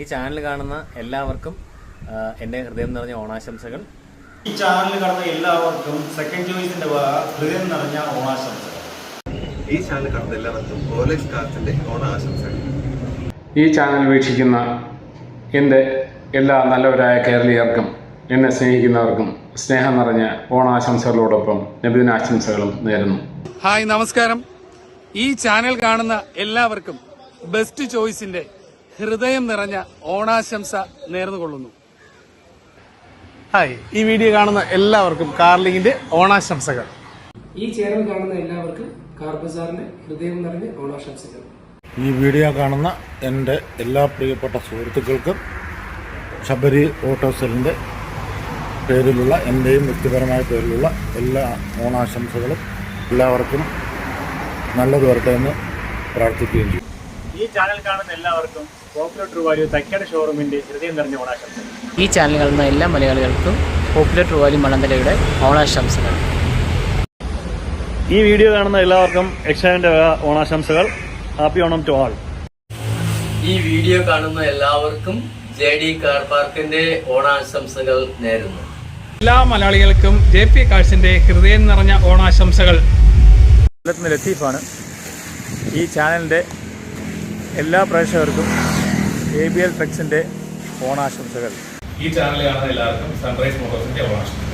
ഈ ചാനൽ കാണുന്ന എല്ലാവർക്കും എന്റെ എന്റെ ഹൃദയം നിറഞ്ഞ ഓണാശംസകൾ. ഈ ചാനൽ കാണുന്ന എല്ലാവർക്കും സെക്കൻഡ് ചോയ്സിന്റെ ഹൃദയം നിറഞ്ഞ ഓണാശംസകൾ. ഈ ചാനൽ കാണുന്ന എല്ലാവർക്കും കോളേജ് കാർസിന്റെ ഓണാശംസകൾ. ഈ ചാനൽ വീക്ഷിക്കുന്ന എന്റെ എല്ലാ നല്ലവരായ കേരളീയർക്കും എന്നെ സ്നേഹിക്കുന്നവർക്കും സ്നേഹം നിറഞ്ഞ ഓണാശംസകളോടൊപ്പം നബിദിനാശംസകളും നേരുന്നു. ഹായ് നമസ്കാരം. ഈ ചാനൽ കാണുന്ന എല്ലാവർക്കും ബെസ്റ്റ് ചോയ്സിന്റെ ഹൃദയം നിറഞ്ഞ ഓണാശംസ നേർന്നുകൊള്ളുന്നു. ഹായ് ഈ വീഡിയോ കാണുന്ന എല്ലാവർക്കും കാർലിങ്ങിന്റെ ഓണാശംസകൾ. ഈ ചാനൽ കാണുന്ന എല്ലാവർക്കും കാർബസാറിന്റെ ഹൃദയം നിറഞ്ഞ ഓണാശംസകൾ. ഈ വീഡിയോ കാണുന്ന എന്റെ എല്ലാ പ്രിയപ്പെട്ട സുഹൃത്തുക്കൾക്കും ശബരി ഓട്ടോസെല്ലിന്റെ പേരിലുള്ള എന്റെയും വ്യക്തിപരമായ പേരിലുള്ള എല്ലാ ഓണാശംസകളും എല്ലാവർക്കും നല്ലത് വരട്ടെ എന്ന് പ്രാർത്ഥിക്കുകയും ചെയ്യും. ഈ ചാനൽ കാണുന്ന എല്ലാവർക്കും പോപ്പുലർ ട്രൂ വാല്യൂ ഷോറൂമിന്റെ ഹൃദയം നിറഞ്ഞ ഓണാശംസകൾ. ഈ ചാനൽ കാണുന്ന എല്ലാ മലയാളികൾക്കും പോപ്പുലർ ട്രൂവാലി മണന്തലയുടെ ഓണാശംസകൾ. ഈ വീഡിയോ കാണുന്ന എല്ലാവർക്കും എക്സാമിന്റെ വക ഓണാശംസകൾ. ഹാപ്പി ഓണം ടു ആൾ ഈ വീഡിയോ കാണുന്ന എല്ലാവർക്കും ജെ ഡി കാർ പാർക്കിന്റെ ഓണാശംസകൾ നേരുന്നു. എല്ലാ മലയാളികൾക്കും ജെ പി കാഴ്സിന്റെ ഹൃദയം നിറഞ്ഞ ഓണാശംസകൾ. ലത്തീഫാണ്. ഈ ചാനലിന്റെ എല്ലാ പ്രേക്ഷകർക്കും എ ബി എൽ ഫ്ലെക്സിന്റെ ഓണാശംസകൾ. ഈ ചാനലിലാണ് കാണുന്ന എല്ലാവർക്കും സൺറൈസ് മോട്ടോഴ്സിന്റെ ഓണാശംസകൾ.